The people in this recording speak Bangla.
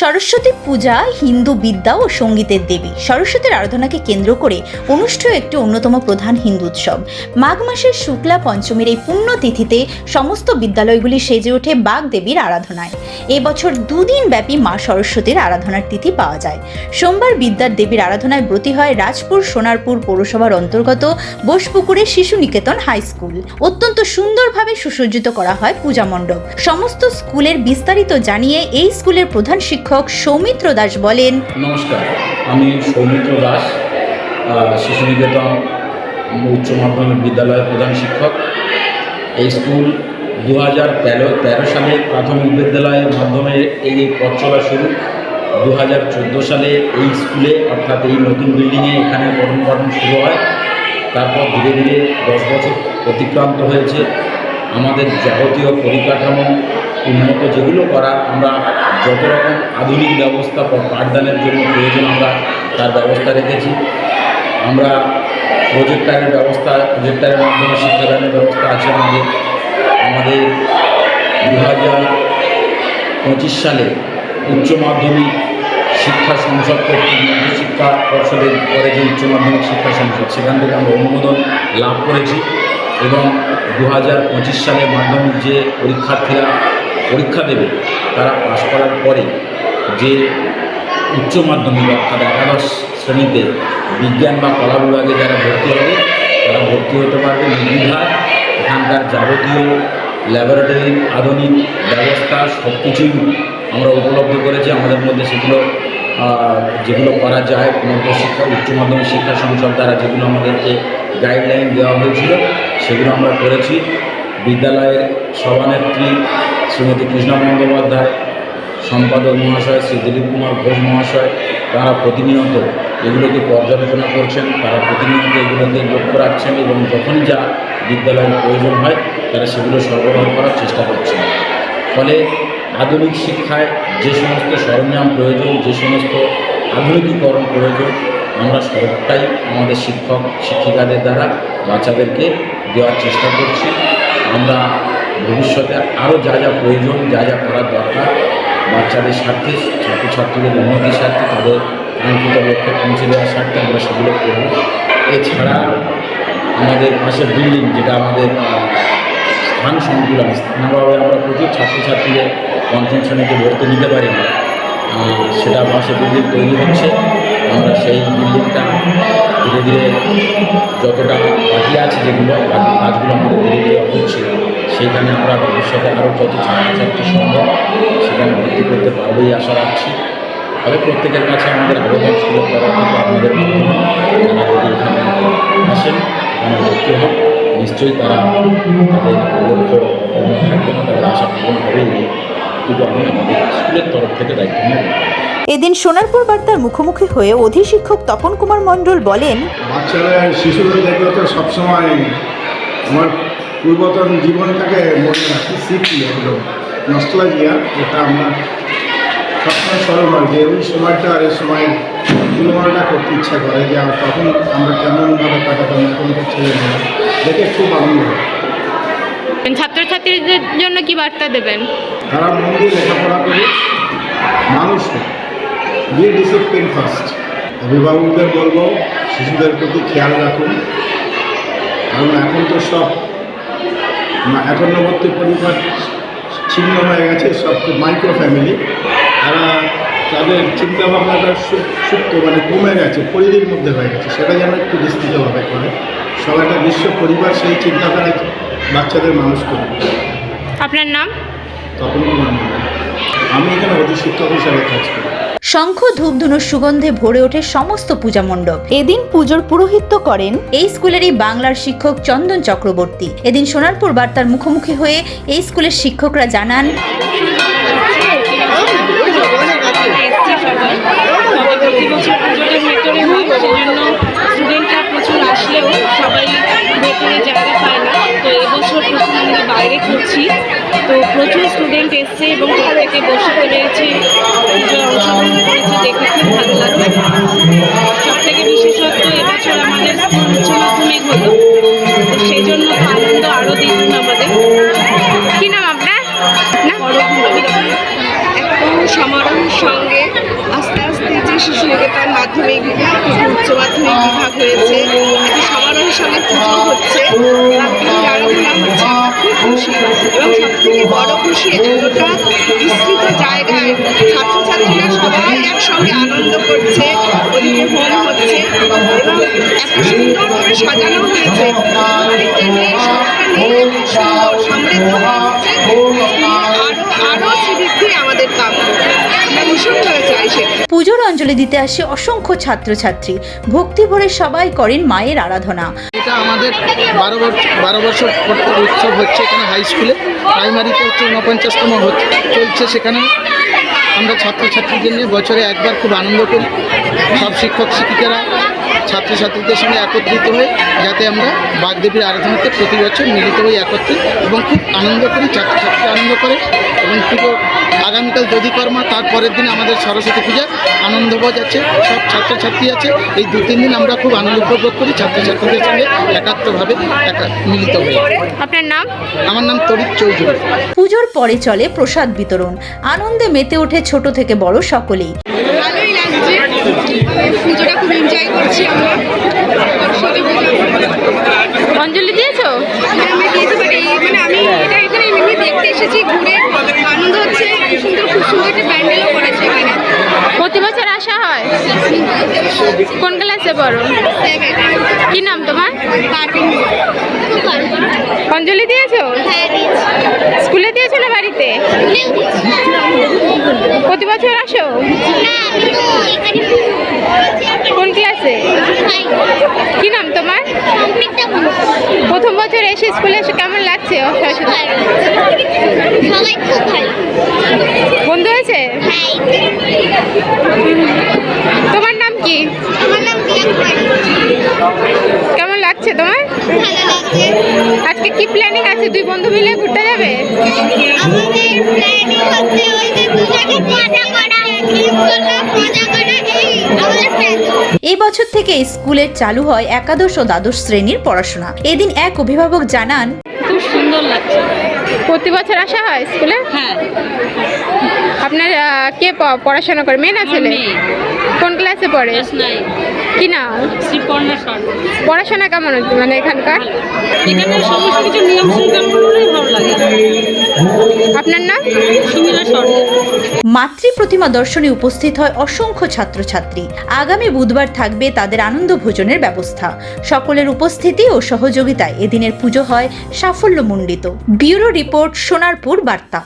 সরস্বতী পূজা, হিন্দু বিদ্যা ও সঙ্গীতের দেবী। সরস্বতীর আরাধনাকে কেন্দ্র করে অনুষ্ঠেয় একটি অন্যতম প্রধান হিন্দু উৎসব। মাঘ মাসের শুক্লা পঞ্চমীর এই পুণ্যতিথিতে সমস্ত বিদ্যালয়গুলি সেজে ওঠে বাঘ দেবীর আরাধনায়। এবছর দুদিন ব্যাপী মা সরস্বতীর আরাধনার তিথি পাওয়া যায়। সোমবার বিদ্যার দেবীর আরাধনায় ব্রতী হয় রাজপুর সোনারপুর পৌরসভার অন্তর্গত বোসপুকুরে শিশু নিকেতন হাই স্কুল। অত্যন্ত সুন্দরভাবে সুসজ্জিত করা হয় পূজা মণ্ডপ। সমস্ত স্কুলের বিস্তারিত জানিয়ে এই স্কুলের প্রধান শিক্ষক সৌমিত্র দাস বলেন, নমস্কার, আমি সৌমিত্র দাস শিশু নিকেতন উচ্চ মাধ্যমিক বিদ্যালয়ের প্রধান শিক্ষক। এই স্কুল দু হাজার তেরো তেরো সালে প্রাথমিক বিদ্যালয়ের মাধ্যমে এই পথ চলা শুরু। দু হাজার চোদ্দ সালে এই স্কুলে, অর্থাৎ এই নতুন বিল্ডিংয়ে এখানে পঠন পাঠন শুরু হয়। তারপর ধীরে ধীরে দশ বছর অতিক্রান্ত হয়েছে। আমাদের যাবতীয় পরিকাঠামো, উন্নত যেগুলো করা আমরা যত রকম আধুনিক ব্যবস্থা পাঠদানের জন্য প্রয়োজন আমরা তার ব্যবস্থা রেখেছি। আমরা প্রজেক্টারের ব্যবস্থা, প্রজেক্টারের মাধ্যমে শিক্ষাদানের ব্যবস্থা আছে আমাদের। আমাদের দু হাজার পঁচিশ সালে উচ্চ মাধ্যমিক শিক্ষা সংসদ কর্তৃক শিক্ষা পর্ষদের পরে যে উচ্চ মাধ্যমিক শিক্ষা সংসদ। সেখান থেকে আমরা অনুমোদন লাভ করেছি এবং দু হাজার পঁচিশ সালে মাধ্যমিক যে পরীক্ষার্থীরা পরীক্ষা দেবে, তারা পাশ করার পরে যে উচ্চ মাধ্যমিক অর্থাৎ একাদশ শ্রেণীতে বিজ্ঞান বা কলা বিভাগে যারা ভর্তি হবে, তারা ভর্তি হতে পারবে। নির্দ্বিধায় এখানকার যাবতীয় ল্যাবরেটরি, আধুনিক ব্যবস্থা সব কিছুই আমরা উপলব্ধ করেছি। আমাদের মধ্যে সেগুলো যেগুলো করা যায় মধ্য শিক্ষা উচ্চ মাধ্যমিক শিক্ষা সংসদ দ্বারা যেগুলো আমাদেরকে গাইডলাইন দেওয়া হয়েছিল, সেগুলো আমরা করেছি। বিদ্যালয়ের সভানেত্রী শ্রীমতী কৃষ্ণা বন্দ্যোপাধ্যায়, সম্পাদক মহাশয় শ্রী দিলীপ কুমার ঘোষ মহাশয়, তারা প্রতিনিয়ত এগুলোকে পর্যালোচনা করছেন? তারা প্রতিনিয়ত এগুলোকে লক্ষ্য রাখছেন এবং যখনই যা বিদ্যালয়ের প্রয়োজন হয়, তারা সেগুলো সরবরাহ করার চেষ্টা করছেন। ফলে আধুনিক শিক্ষায় যে সমস্ত সরঞ্জাম প্রয়োজন, যে সমস্ত আধুনিকীকরণ প্রয়োজন, আমরা সবটাই আমাদের শিক্ষক, শিক্ষিকাদের দ্বারা বাচ্চাদেরকে দেওয়ার চেষ্টা করছি। আমরা ভবিষ্যতে আরও যা যা প্রয়োজন, যা যা করার দরকার, বাচ্চাদের স্বার্থে, ছাত্রছাত্রীদের উন্নতির স্বার্থে তাদের কাঙ্ক্ষিত লক্ষ্যে পৌঁছে দেওয়ার স্বার্থে আমরা সেগুলো করব। এছাড়া আমাদের পাশের বিল্ডিং যেটা আমাদের স্থান সংকুলন স্থানাভাবে আমরা প্রচুর ছাত্রছাত্রীদের পঞ্চম শ্রেণীতে ভর্তি নিতে পারি না। সেটা পাশে বিল্ডিং তৈরি হচ্ছে। আমরা সেই বিল্ডিংটা ধীরে ধীরে যতটা বাকি আছে যেগুলো, বাকি কাজগুলো আমাদের ধীরে ধীরে হচ্ছে, সেইখানে আমরা ভবিষ্যতে আরও যত ছাত্রছাত্রী সম্ভব সেখানে ভর্তি করতে পারব এই আশা রাখছি। তবে প্রত্যেকের কাছে আমাদের আবেদন আপনাদের মাধ্যমে তারা যদি এখানে আসেন নিশ্চয়ই তারা তাদের লক্ষ্য থাকবে না তাদের আশা পূরণ কিন্তু আমি আমাদের স্কুলের তরফ থেকে দায়িত্ব নেব। এদিন সোনারপুর বার্তার মুখোমুখি হয়ে অধিশিক্ষক তপন কুমার মণ্ডল বলেন বাচ্চারা শিশুদের দেখলে তো সবসময় আমার পূর্বতন জীবনটাকে মনে রাখি স্মৃতি এগুলো নস্টলাজিয়া যেটা আমরা সবসময় স্মরণ হয় যে ওই সময়টা আর এই সময়ের তুলনাটা করতে ইচ্ছা করে যে আর তখন আমরা কেমনভাবে কাটাতাম এখনকার ছেলে দেখে খুব আনন্দ হয়। ছাত্রছাত্রীদের জন্য কি বার্তা দেবেন? তারা মন দিয়ে লেখাপড়া করে মানুষ বি ডিসিপ্লিন ফার্স্ট অভিভাবকদের বলব শিশুদের প্রতি খেয়াল রাখুন। কারণ এখন তো সব একান্নবর্তী পরিবার ছিন্ন হয়ে গেছে সব মাইক্রো ফ্যামিলি তারা তাদের চিন্তাভাবনাটা সু- সুপ্ত মানে কমে গেছে পরিধির মধ্যে হয়ে গেছে। সেটা যেন একটু বিস্তৃতভাবে করে। সব একটা বিশ্ব পরিবার সেই চিন্তাধারায় বাচ্চাদের মানুষ করে। আপনার নাম? তখন কোনো মনে আমি এখানে অধিক শিক্ষক হিসাবে কাজ করি। শঙ্খ ধূপধুনোর সুগন্ধে ভরে ওঠে সমস্ত পূজা মণ্ডপ। এদিন পুজোর পুরোহিত্য করেন এই স্কুলেরই বাংলার শিক্ষক চন্দন চক্রবর্তী। এদিন সোনারপুর বার্তার মুখোমুখি হয়ে এই স্কুলের শিক্ষকরা জানান প্রতি বছর পুজোটা ভেতরে হয় সেজন্য স্টুডেন্টরা প্রচুর আসলেও সবাই ভেতরে জায়গা পায় না তো এবছর প্রথম আমরা বাইরে করছি তো প্রচুর স্টুডেন্ট এসছে এবং প্রত্যেকে বসে পুজোয় অংশগ্রহণ করেছে দেখে খুব ভালো লাগছে সব থেকে বিশেষত্ব এবছর আমাদের স্কুল উচ্চ মাধ্যমিক হলো সেই জন্য আনন্দ আরও দ্বিগুণ আমাদের কি নাম আপনার? না বড় একদম সমারোহের সঙ্গে শিশু নিকেতন মাধ্যমিক বিভাগ উচ্চ মাধ্যমিক বিভাগ হয়েছে। একটি সমারোহের সঙ্গে পুজো হচ্ছে আরাধনা খুশি। এবং সব থেকে বড় খুশি এতটা বিস্তৃত জায়গায় ছাত্রছাত্রীরা সবাই একসঙ্গে আনন্দ করছে ওদিকে হোম হচ্ছে এবং এত সুন্দর করে সাজানো হয়েছে। প্রত্যেকটা মেয়ে সবটা এত সুন্দর সমৃদ্ধ হচ্ছে আরও আরও শ্রীবৃদ্ধি আমাদের কাম্য আমরা ভীষণভাবে চাই সেটা পুজোর অঞ্জলি দিতে আসে অসংখ্য ছাত্রছাত্রী। ভক্তি ভরে সবাই করেন মায়ের আরাধনা। এটা আমাদের বারো বারো বছর উৎসব হচ্ছে এখানে হাই স্কুলে প্রাইমারিতে হচ্ছে ঊনপঞ্চাশতম চলছে সেখানে। আমরা ছাত্রছাত্রীদের নিয়ে বছরে একবার খুব আনন্দ করি। সব শিক্ষক শিক্ষিকারা ছাত্রছাত্রীদের সঙ্গে একত্রিত হয়ে যাতে আমরা বাগদেবীর আরাধনাতে প্রতি বছর মিলিত হই, একত্রিত এবং খুব আনন্দ করি ছাত্রছাত্রী আনন্দ করে এবং পুজো আগামীকাল দধিকর্মা তার পরের দিন আমাদের সরস্বতী পূজা আনন্দভোজ আছে সব ছাত্রছাত্রী আছে। এই দু তিন দিন আমরা খুব আনন্দ উপভোগ করি ছাত্রছাত্রীদের সঙ্গে একাত্মভাবে মিলিত হয়ে। আপনার নাম? আমার নাম তরিৎ চৌধুরী। পুজোর পরে চলে প্রসাদ বিতরণ। আনন্দে মেতে ওঠে ছোট থেকে বড় সকলেই। ভালোই লাগছে। পুজোটা খুব এনজয় করছি আমরা। অঞ্জলি দিয়েছ? আমরা দিয়েছি মানে আমি এটা এখানে এমনি দেখতে এসেছি ঘুরে আনন্দ হচ্ছে খুব সুন্দর খুব সুন্দর একটা প্যান্ডেলও করেছে এখানে। প্রতি বছর আসা হয়? কোন ক্লাসে পড়ো? কি নাম তোমার? অঞ্জলি দিয়েছ? স্কুলে দিয়েছ না বাড়িতে? প্রতি বছর আসো? কোন ক্লাসে? কি নাম তোমার? প্রথম বছর এসে স্কুলে এসে কেমন লাগছে? সবাই খুব ভালো বন্ধু হয়েছে হ্যাঁ তোমার নাম কি আমার নাম প্রিয়াঙ্কা কেমন লাগছে তোমার ভালো লাগছে আজকে কি প্ল্যানিং আছে দুই বন্ধু মিলে ঘুরতে যাবে? আমাদের প্ল্যানিং হচ্ছে ওই যে দুজনে মজা করা ট্রিপ করব মজা করা এই আমাদের প্ল্যান এই বছর থেকে স্কুলে চালু হয় একাদশ ও দ্বাদশ শ্রেণির পড়াশোনা। এদিন এক অভিভাবক জানান খুব সুন্দর লাগছে। প্রতি বছর আসা হয় স্কুলে? হ্যাঁ। আপনার আহ, কে প- পড়াশোনা করে মেয়ে না ছেলে? কোন ক্লাসে পড়ে? নাই কি নাম? পড়াশোনা কেমন হচ্ছে মানে এখানকার? এখানে সমস্ত কিছু নিয়ম শৃঙ্খলাগুলোই ভালো লাগে। আপনার নাম? সুমিরা সরকার। মাতৃ প্রতিমা দর্শনে উপস্থিত হয় অসংখ্য ছাত্রছাত্রী। আগামী বুধবার থাকবে তাদের আনন্দ ভোজনের ব্যবস্থা। সকলের উপস্থিতি ও সহযোগিতায় এদিনের পুজো হয় সাফল্যমণ্ডিত। ব্যুরো রিপোর্ট সোনারপুর বার্তা।